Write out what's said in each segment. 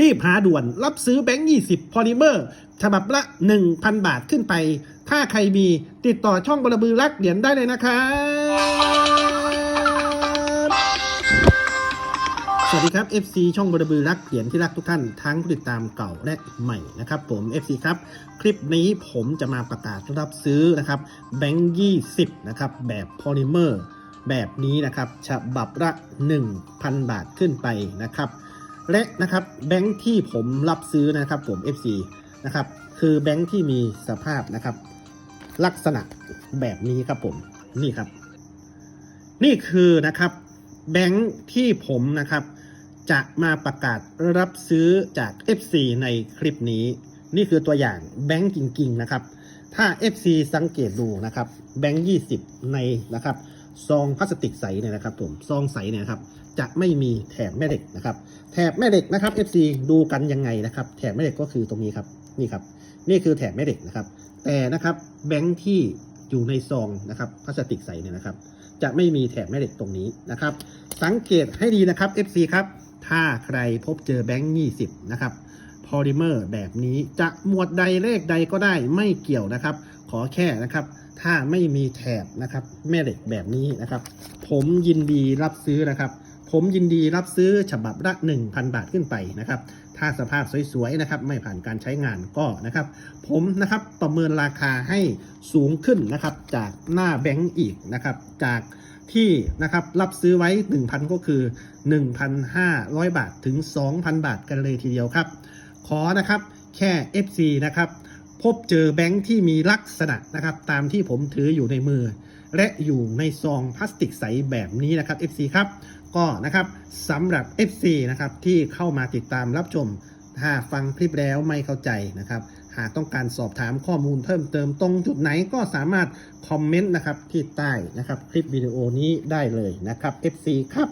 รีบหาด่วนรับซื้อแบงค์20พอลิเมอร์ฉบับละ 1,000 บาทขึ้นไป ถ้าใครมีติดต่อช่องบรบือรักเหรียญได้เลยนะครับ สวัสดีครับ FC ช่องบรบือรักเหรียญที่รักทุกท่าน ทั้งผู้ติดตามเก่าและใหม่นะครับผม FC ครับ คลิปนี้ผมจะมาประกาศรับซื้อนะครับแบงค์20นะครับแบบพอลิเมอร์แบบนี้นะครับฉบับละ 1,000 บาทขึ้นไปนะครับ และนะครับแบงค์ที่ผมรับซื้อนะครับผม FC นะครับคือแบงค์ที่มีสภาพนะครับ ลักษณะแบบนี้ครับผมนี่ครับ นี่คือนะครับแบงค์ที่ผมนะครับ จะมาประกาศรับซื้อจาก FC ในคลิปนี้ นี่คือตัวอย่างแบงค์จริง ๆ นะครับ ถ้า FC สังเกตดูนะครับแบงค์20 ในนะครับ ซองพลาสติกใสเนี่ยนะครับผมซองใสเนี่ยครับจะไม่มีแถบแม่เหล็กนะครับ แถบแม่เหล็กนะครับ FC ดูกันยังไงนะครับ แถบแม่เหล็กก็คือตรงนี้ครับนี่ครับ นี่คือแถบแม่เหล็กนะครับ แต่นะครับแบงค์ที่อยู่ในซองนะครับพลาสติกใสเนี่ยนะครับ จะไม่มีแถบแม่เหล็กตรงนี้นะครับ สังเกตให้ดีนะครับ FC ครับถ้าใครพบเจอแบงค์20 นะครับพอลิเมอร์แบบนี้จะหมวดใดเลขใดก็ได้ไม่เกี่ยวนะครับ ขอแค่นะครับ ถ้าไม่มีแถบนะครับ แม่เหล็กแบบนี้นะครับ ผมยินดีรับซื้อนะครับ ผมยินดีรับซื้อฉบับละ 1,000 บาทขึ้นไปนะครับ ถ้าสภาพสวยๆนะครับ ไม่ผ่านการใช้งานก็นะครับ ผมนะครับประเมินราคาให้สูงขึ้นนะครับ จากหน้าแบงก์อีกนะครับ จากที่นะครับรับซื้อไว้ 1,000 ก็คือ 1,500 บาทถึง 2,000 บาทกันเลยทีเดียวครับ ขอนะครับแค่ FC นะครับ พบเจอแบงค์ที่มีลักษณะนะครับ ตามที่ผมถืออยู่ในมือ และอยู่ในซองพลาสติกใสแบบนี้นะครับ FC ครับ ก็นะครับสำหรับ FC นะครับที่เข้ามาติดตามรับชม ถ้าฟังคลิปแล้วไม่เข้าใจนะครับ หากต้องการสอบถามข้อมูลเพิ่มเติมตรงจุดไหนก็สามารถคอมเมนต์นะครับที่ใต้นะครับคลิปวิดีโอนี้ได้เลยนะครับ FC ครับ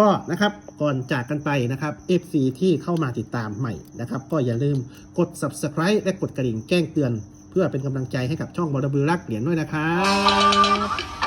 ก็นะครับก่อนจากกันไปนะครับ FC ที่เข้ามาติดตามใหม่นะครับ ก็อย่าลืมกด subscribe และกดกระดิ่งแจ้งเตือน เพื่อเป็นกำลังใจให้กับช่องบอลบูรักเหรียญด้วยนะครับ